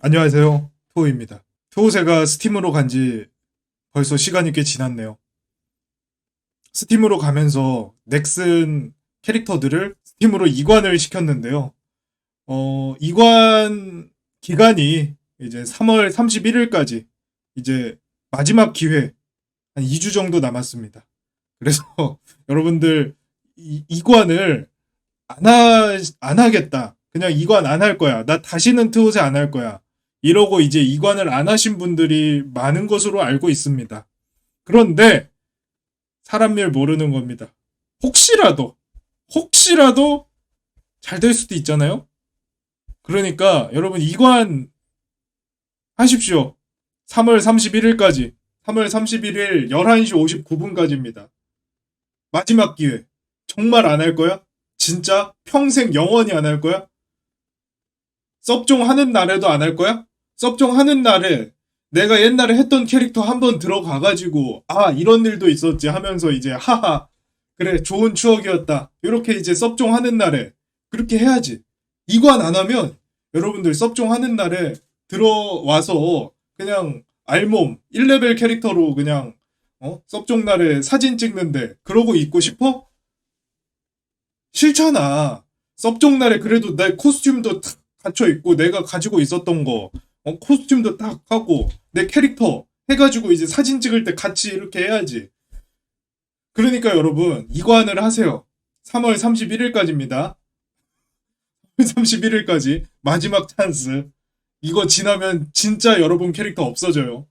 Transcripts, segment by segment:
안녕하세요. 토우입니다. 토우세가 스팀으로 간 지 벌써 시간이 꽤 지났네요. 스팀으로 가면서 넥슨 캐릭터들을 스팀으로 이관을 시켰는데요. 어, 이관 기간이 이제 3월 31일까지 이제 마지막 기회 한 2주 정도 남았습니다. 그래서 여러분들 이, 이관을 안, 하, 안 하겠다. 그냥 이관 안 할 거야. 나 다시는 트옷에 안 할 거야. 이러고 이제 이관을 안 하신 분들이 많은 것으로 알고 있습니다. 그런데 사람 일 모르는 겁니다. 혹시라도 혹시라도 잘 될 수도 있잖아요. 그러니까 여러분 이관 하십시오. 3월 31일까지 3월 31일 11시 59분까지입니다. 마지막 기회. 정말 안 할 거야? 진짜 평생 영원히 안 할 거야? 섭종 하는 날에도 안 할 거야? 섭종 하는 날에 내가 옛날에 했던 캐릭터 한번 들어가가지고 아 이런 일도 있었지 하면서 이제 하하 그래 좋은 추억이었다 이렇게 이제 섭종 하는 날에 그렇게 해야지 이관 안 하면 여러분들 섭종 하는 날에 들어와서 그냥 알몸 1레벨 캐릭터로 그냥 어? 섭종 날에 사진 찍는데 그러고 있고 싶어? 싫잖아 섭종 날에 그래도 내 코스튬도 탁 갖춰 있고 내가 가지고 있었던 거 어, 코스튬도 딱 하고 내 캐릭터 해가지고 이제 사진 찍을 때 같이 이렇게 해야지. 그러니까 여러분 이관을 하세요. 3월 31일까지입니다. 31일까지 마지막 찬스. 이거 지나면 진짜 여러분 캐릭터 없어져요.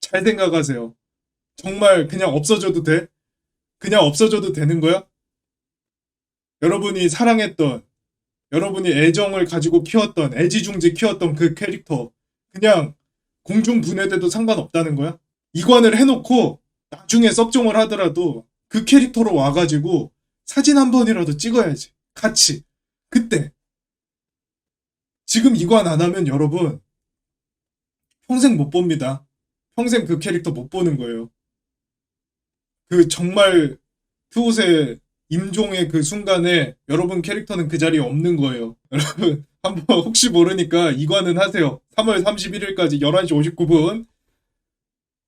잘 생각하세요. 정말 그냥 없어져도 돼? 그냥 없어져도 되는 거야? 여러분이 사랑했던 여러분이 애정을 가지고 키웠던 애지중지 키웠던 그 캐릭터 그냥 공중 분해돼도 상관없다는 거야? 이관을 해놓고 나중에 섭종을 하더라도 그 캐릭터로 와가지고 사진 한 번이라도 찍어야지. 같이. 그때. 지금 이관 안 하면 여러분 평생 못 봅니다. 평생 그 캐릭터 못 보는 거예요. 그 정말 트옷의 임종의 그 순간에 여러분 캐릭터는 그 자리에 없는 거예요. 여러분 한번 혹시 모르니까 이관은 하세요. 3월 31일까지 11시 59분.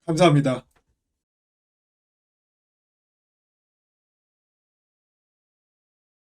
감사합니다.